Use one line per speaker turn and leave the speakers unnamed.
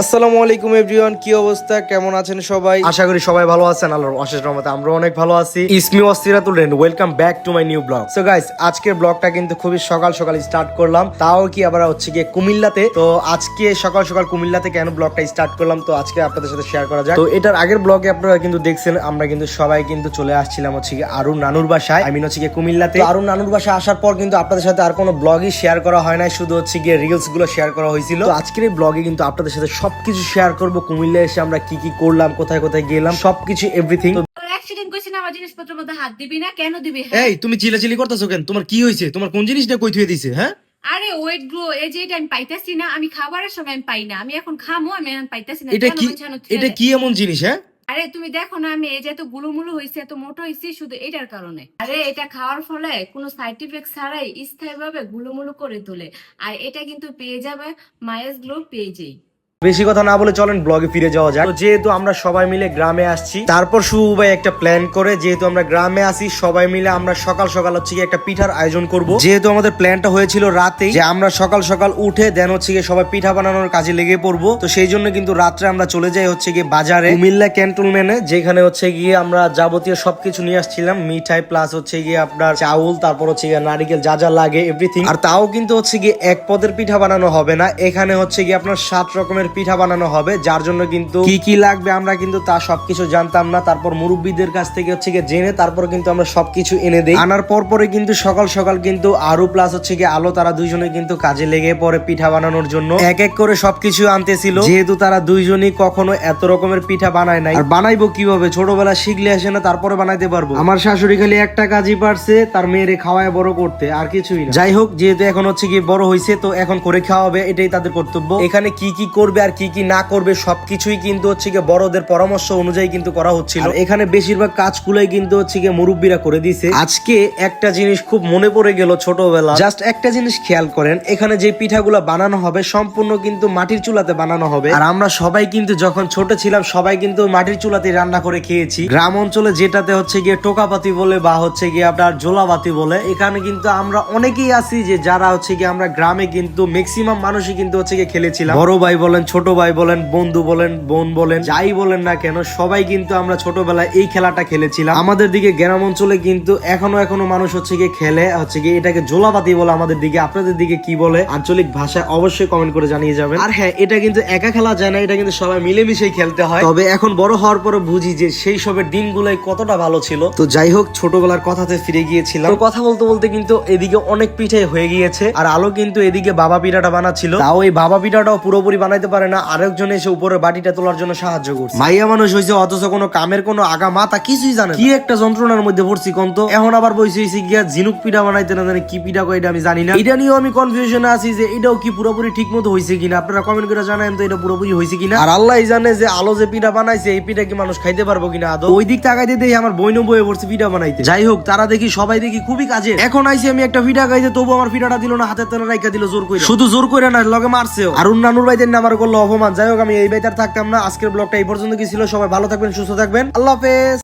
আসসালামু আলাইকুম এভরিওয়ান, কি অবস্থা? কেমন আছেন সবাই?
আশা করি সবাই ভালো আছেন, আল্লাহর অশেষ রহমতে আমরা অনেক ভালো আছি। ইসমি অস্থিরাতুল rain welcome back to my new blog so guys আজকের ব্লগটা কিন্তু খুবই সকাল সকাল স্টার্ট করলাম, তাও কি আবার হচ্ছে গিয়ে কুমিল্লাতে? তো আজকে সকাল সকাল কুমিল্লাতে কেন ব্লগটা স্টার্ট করলাম? তো আজকে আপনাদের সাথে শেয়ার করা যায় তো এটার আগের ব্লগে আপনারা কিন্তু দেখছেন, আমরা কিন্তু সবাই কিন্তু চলে আসছিলাম হচ্ছে গিয়ে আরুন নানুর বাসায় আই মিন হচ্ছে গিয়ে কুমিল্লাতে। আরুন নানুর বাসায় আসার পর কিন্তু আপনাদের সাথে আর কোনো ব্লগই শেয়ার করা হয় না শুধু হচ্ছে গিয়ে রিলসগুলো শেয়ার করা হয়েছিল। তো আজকের এই ব্লগে কিন্তু আপনাদের সাথে সবকিছু শেয়ার করব। কুমিল্লা এসে আমরা কি কি করলাম কোথায় কোথায় গেলাম সবকিছু এভরিথিং
তোর অ্যাক্সিডেন্ট কইছিস আমার জিনিসপত্রের মধ্যে হাত দিবি না? কেন দিবি? হ্যাঁ।
এই তুমি চিলাচিলি করতেছো কেন? তোমার কি হয়েছে? তোমার কোন জিনিসটা কই থুয়ে দিছে হ্যাঁ?
আরে ওয়েট গ্রো এই যে এটা আমি পাইতাছি না আমি খাবারের সময় আমি পাই না। আমি এখন খামো আমি এখন পাইতাছি না।
এটা কি এটা কি এমন জিনিস হ্যাঁ?
আরে তুমি দেখো না আমি এই যে এত গুলুমুলু হইছে এত মোটো হইছি শুধু এটার কারণে। আরে এটা খাওয়ার ফলে কোনো সাইড ইফেক্ট ছাড়াই স্থায়ী ভাবে গুলুমুলু করে তোলে। আর এটা কিন্তু পেয়ে যাবে মায়াস গ্লো পেজেই
বেশি কথা না বলে চলেন ব্লগে ফিরে যাওয়া যাক। যেহেতু আমরা সবাই মিলে গ্রামে আসছি, তারপর শুভ ভাই একটা প্ল্যান করে, যেহেতু আমরা গ্রামে আসি সবাই মিলে আমরা সকাল সকাল হচ্ছে গিয়ে একটা পিঠার আয়োজন করব। যেহেতু আমাদের প্ল্যানটা হয়েছিল রাতে যে আমরা সকাল সকাল উঠে দেন হচ্ছে গিয়ে সবাই পিঠা বানানোর কাজে লেগে পড়ব। তো সেই জন্য কিন্তু রাত্রে আমরা চলে যাই হচ্ছে গিয়ে বাজারে, কুমিল্লা ক্যান্টনমেন্টে, যেখানে হচ্ছে গিয়ে আমরা যাবতীয় সবকিছু নিয়ে আসছিলাম। মিঠাই প্লাস হচ্ছে গিয়ে আপনার চাউল, তারপর হচ্ছে গিয়ে নারিকেল, যা যা লাগে এভরিথিং আর তাও কিন্তু হচ্ছে গিয়ে এক পদের পিঠা বানানো হবে না। এখানে হচ্ছে গিয়ে আপনার সাত রকমের পিঠা বানানো হবে, যার জন্য কিন্তু কি কি লাগবে আমরা কিন্তু তা সবকিছু জানতাম না। তারপর মুরব্বীদের কাছ থেকে হচ্ছে গিয়ে জেনে তারপর কিন্তু আমরা সবকিছু এনে দেই। আনার পর পরে কিন্তু সকাল সকাল কিন্তু আরু প্লাস হচ্ছে গিয়ে আলো, তারা দুইজনে কিন্তু কাজে লেগে পড়ে পিঠা বানানোর জন্য। এক এক করে সবকিছু আনতেছিল। যেহেতু তারা দুইজনই কখনো এত রকমের পিঠা বানায় নাই। আর বানাইবো কীভাবে? ছোটবেলা শিখলে আসে না, তারপরে বানাইতে পারব। আমার শাশুড়ি খালি একটা কাজই পারছে, তার মেয়েরে খাওয়ায় বড় করতে, আর কিছুই না। যাই হোক, যেহেতু এখন হচ্ছে গিয়ে বড় হয়েছে তো এখন করে খাওয়াবে, এটাই তাদের কর্তব্য। এখানে কি কি করবে আর কি কি না করবে সবকিছুই কিন্তু হচ্ছে গিয়ে বড়দের পরামর্শ অনুযায়ী কিন্তু করা হচ্ছিল। এখানে বেশিরভাগ কাজগুলোই কিন্তু হচ্ছে গিয়ে মুরব্বীরা করে দিছে আজকে একটা জিনিস খুব মনে পড়ে গেল ছোটবেলা। জাস্ট একটা জিনিস খেয়াল করেন এখানে যে পিঠাগুলো বানানো হবে সম্পূর্ণ কিন্তু মাটির চুলাতে বানানো হবে। আর আমরা সবাই কিন্তু যখন ছোট ছিলাম সবাই কিন্তু মাটির চুলাতে রান্না করে খেয়েছি। গ্রাম অঞ্চলে যেটাতে হচ্ছে গিয়ে টোকাপাতি বলে বা হচ্ছে গিয়ে আপনার জোলাবাতি বলে এখানে কিন্তু আমরা অনেকেই আছি যে যারা হচ্ছে গিয়ে আমরা গ্রামে কিন্তু ম্যাক্সিমাম মানুষই কিন্তু হচ্ছে গিয়ে খেলেছিলাম। বড় ভাই বলেন ছোট ভাই বলেন, বন্ধু বলেন, বোন বলেন, যাই বলেন না কেন, সবাই কিন্তু আমরা ছোটবেলায় এই খেলাটা খেলেছিলাম। আমাদের দিকে গ্রাম অঞ্চলে কিন্তু এখনও এখনও মানুষ হচ্ছে গিয়ে খেলে, হচ্ছে গিয়ে এটাকে জোলাপাতি বলে আমাদের দিকে, আপনাদের দিকে কি বলে, আঞ্চলিক ভাষায় অবশ্যই কমেন্ট করে জানিয়ে যাবেন। আর হ্যাঁ এটা কিন্তু একা খেলা যায় না, এটা কিন্তু সবাই মিলেমিশেই খেলতে হয়। তবে এখন বড় হওয়ার পরে বুঝি যে সেই সবের দিনগুলোই কতটা ভালো ছিল। তো যাই হোক, ছোটবেলার কথাতে ফিরে গিয়েছিলাম। কথা বলতে বলতে কিন্তু এদিকে অনেক পিঠে হয়ে গিয়েছে, আর আলো কিন্তু এদিকে বাবা পিঠাটা বানাচ্ছিল। তাও এই বাবা পিঠাটাও পুরোপুরি বানাইতে পারে না আরেকজন এসে উপরে বাটিটা তোলার জন্য সাহায্য করছে। মাইয়া মানুষ হয়েছে অথচ কোনো কামের কোনো আগা মাথা কিছুই জানে কি একটা যন্ত্রণার মধ্যে পড়ছি কোন তো এখন আবার বসে হয়েছে গিয়া ঝিনুক পিঠা বানাইতে না জানি কি পিঠা কয় এটা আমি জানি না। এটা নিয়েও আমি কনফিউশনে আছি যে এটাও কি পুরোপুরি ঠিক মতো হয়েছে কিনা। আপনারা কমেন্ট করে জানান তো এটা পুরোপুরি হয়েছে কিনা। আর আল্লাহ জানে যে আলো যে পিঠা বানাইছে এই পিঠা কি মানুষ খাইতে পারব কিনা আদৌ? ওই দিক তাকাইতে দেখি আমার বইনও বয়ে পড়ছে পিঠা বানাইতে। যাই হোক তারা দেখি সবাই দেখি খুবই কাজে এখন আইসি আমি একটা পিঠা খাইতে তবু আমার পিঠাটা দিল না হাতের তেনা রাইখা দিল জোর করে শুধু জোর করে না লগে মারছে আর নানুর ভাইদের নামার করল অপমান। যাই হোক, আমি এই বেতার থাকতাম না। আজকের ব্লগটা এই পর্যন্ত কি ছিল। সবাই ভালো থাকবেন, সুস্থ থাকবেন। আল্লাহ হাফেজ।